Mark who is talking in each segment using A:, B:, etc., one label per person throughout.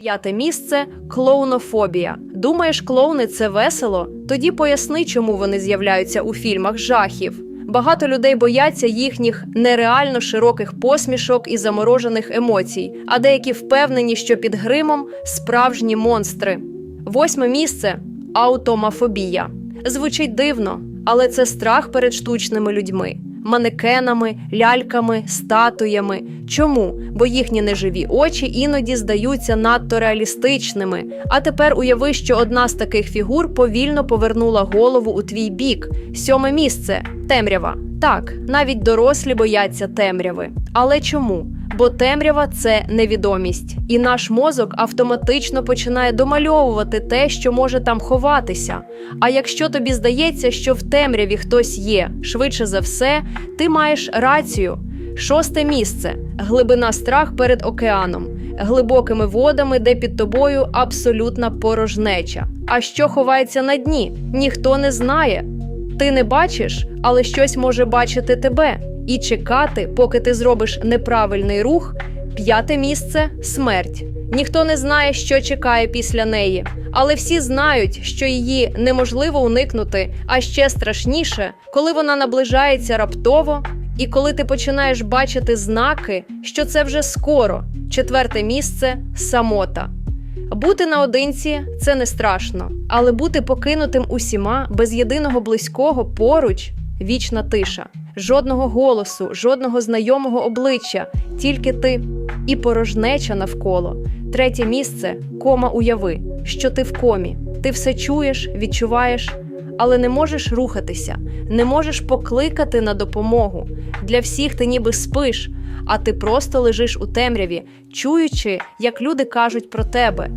A: П'яте місце клоунофобія. Думаєш, клоуни це весело? Тоді поясни, чому вони з'являються у фільмах жахів. Багато людей бояться їхніх нереально широких посмішок і заморожених емоцій, а деякі впевнені, що під гримом справжні монстри. Восьме місце аутомафобія. Звучить дивно, але це страх перед штучними людьми, манекенами, ляльками, статуями. Чому? Бо їхні неживі очі іноді здаються надто реалістичними. А тепер уяви, що одна з таких фігур повільно повернула голову у твій бік. Сьоме місце темрява. Так, навіть дорослі бояться темряви. Але чому? Бо темрява це невідомість, і наш мозок автоматично починає домальовувати те, що може там ховатися. А якщо тобі здається, що в темряві хтось є, швидше за все, ти маєш рацію. Шосте місце глибина страх перед океаном, глибокими водами, де під тобою абсолютна порожнеча. А що ховається на дні? Ніхто не знає. Ти не бачиш, але щось може бачити тебе і чекати, поки ти зробиш неправильний рух. П'яте місце смерть. Ніхто не знає, що чекає після неї, але всі знають, що її неможливо уникнути, а ще страшніше, коли вона наближається раптово, і коли ти починаєш бачити знаки, що це вже скоро. Четверте місце самота. Бути наодинці це не страшно, але бути покинутим усіма без єдиного близького поруч вічна тиша, жодного голосу, жодного знайомого обличчя, тільки ти і порожнеча навколо. Третє місце кома уяви, що ти в комі. Ти все чуєш, відчуваєш, але не можеш рухатися, не можеш покликати на допомогу. Для всіх ти ніби спиш, а ти просто лежиш у темряві, чуючи, як люди кажуть про тебе.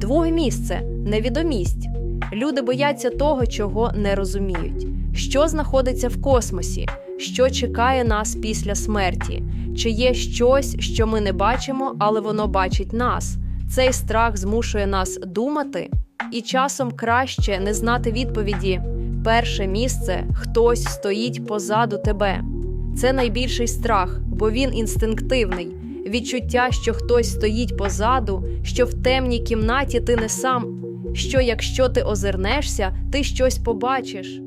A: Друге місце невідомість. Люди бояться того, чого не розуміють. Що знаходиться в космосі, що чекає нас після смерті, чи є щось, що ми не бачимо, але воно бачить нас. Цей страх змушує нас думати, і часом краще не знати відповіді. Перше місце хтось стоїть позаду тебе. Це найбільший страх, бо він інстинктивний. Відчуття, що хтось стоїть позаду, що в темній кімнаті ти не сам. Що якщо ти озирнешся, ти щось побачиш.